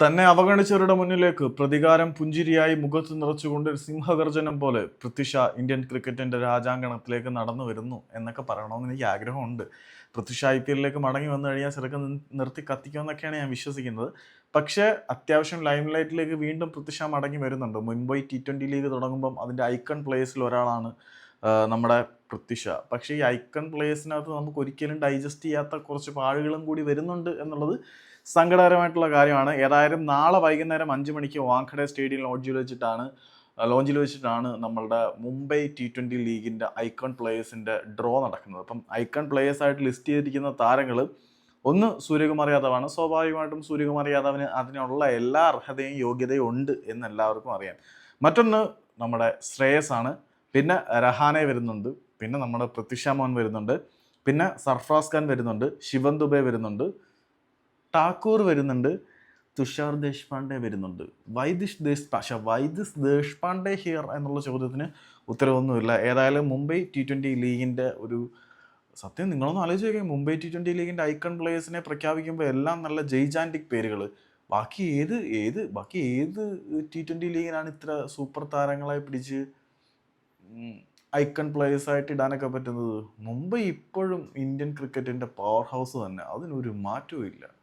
തന്നെ അവഗണിച്ചവരുടെ മുന്നിലേക്ക് പ്രതികാരം പുഞ്ചിരിയായി മുഖത്ത് നിറച്ചുകൊണ്ട് ഒരു സിംഹഗർജനം പോലെ പൃഥ്വിഷ ഇന്ത്യൻ ക്രിക്കറ്റിന്റെ രാജാങ്കണത്തിലേക്ക് നടന്നു വരുന്നു എന്നൊക്കെ പറയണമെന്ന് എനിക്ക് ആഗ്രഹമുണ്ട്. പൃഥ്വിഷ ഐ പി എല്ലിലേക്ക് മടങ്ങി വന്നു കഴിഞ്ഞാൽ ചെറുക്കൻ നിർത്തി കത്തിക്കുമെന്നൊക്കെയാണ് ഞാൻ വിശ്വസിക്കുന്നത്. പക്ഷേ അത്യാവശ്യം ലൈം ലൈറ്റിലേക്ക് വീണ്ടും പൃഥ്വിഷ മടങ്ങി വരുന്നുണ്ട്. മുംബൈ ടി ട്വന്റി ലീഗ് തുടങ്ങുമ്പം അതിന്റെ ഐക്കൺ പ്ലേയേഴ്സിൽ ഒരാളാണ് നമ്മുടെ പൃഥ്വിഷ. പക്ഷേ ഈ ഐക്കൺ പ്ലേയേഴ്സിനകത്ത് നമുക്ക് ഒരിക്കലും ഡൈജസ്റ്റ് ചെയ്യാത്ത കുറച്ച് പാഴുകളും കൂടി വരുന്നുണ്ട് എന്നുള്ളത് സങ്കടകരമായിട്ടുള്ള കാര്യമാണ്. ഏതായാലും നാളെ വൈകുന്നേരം അഞ്ച് മണിക്ക് വാങ്കഡെ സ്റ്റേഡിയം ലോഡ്ജിൽ വെച്ചിട്ടാണ് ലോഞ്ചിൽ വെച്ചിട്ടാണ് നമ്മളുടെ മുംബൈ ടി ട്വന്റി ലീഗിന്റെ ഐക്കൺ പ്ലേയേഴ്സിന്റെ ഡ്രോ നടക്കുന്നത്. അപ്പം ഐക്കൺ പ്ലേയേഴ്സായിട്ട് ലിസ്റ്റ് ചെയ്തിരിക്കുന്ന താരങ്ങൾ ഒന്ന് സൂര്യകുമാർ യാദവാണ്. സ്വാഭാവികമായിട്ടും സൂര്യകുമാർ യാദവിന് അതിനുള്ള എല്ലാ അർഹതയും യോഗ്യതയും ഉണ്ട് എന്ന് എല്ലാവർക്കും അറിയാം. മറ്റൊന്ന് നമ്മുടെ ശ്രേയസ് ആണ്. പിന്നെ രഹാനെ വരുന്നുണ്ട്. പിന്നെ നമ്മുടെ പ്രത്യക്ഷ മോഹൻ വരുന്നുണ്ട്. പിന്നെ സർഫറാസ് ഖാൻ വരുന്നുണ്ട്. ശിവൻ ദുബെ വരുന്നുണ്ട്. ടാക്കൂർ വരുന്നുണ്ട്. തുഷാർ ദേശ്പാണ്ഡെ വരുന്നുണ്ട്. വൈദിഷ് ദേശ് പക്ഷെ വൈദിഷ് ദേശ്പാണ്ഡെ ഹിയർ എന്നുള്ള ചോദ്യത്തിന് ഉത്തരവൊന്നുമില്ല. ഏതായാലും മുംബൈ ടി ട്വന്റി ലീഗിന്റെ ഒരു സത്യം നിങ്ങളൊന്ന് ആലോചിച്ച് നോക്കിയാൽ മുംബൈ ടി ട്വന്റി ലീഗിന്റെ ഐക്കൺ പ്ലേയേഴ്സിനെ പ്രഖ്യാപിക്കുമ്പോൾ എല്ലാം നല്ല ജയ്ജാന്റിക് പേരുകൾ ബാക്കി ഏത് ഏത് ബാക്കി ഏത് ടി ട്വന്റി ലീഗിനാണ് ഇത്ര സൂപ്പർ താരങ്ങളെ പിടിച്ച് ഐക്കൺ പ്ലേയേഴ്സ് ആയിട്ട് ഇടാനൊക്കെ പറ്റുന്നത് മുംബൈ ഇപ്പോഴും ഇന്ത്യൻ ക്രിക്കറ്റിന്റെ പവർ ഹൗസ് തന്നെ. അതിനൊരു മാറ്റവും ഇല്ല.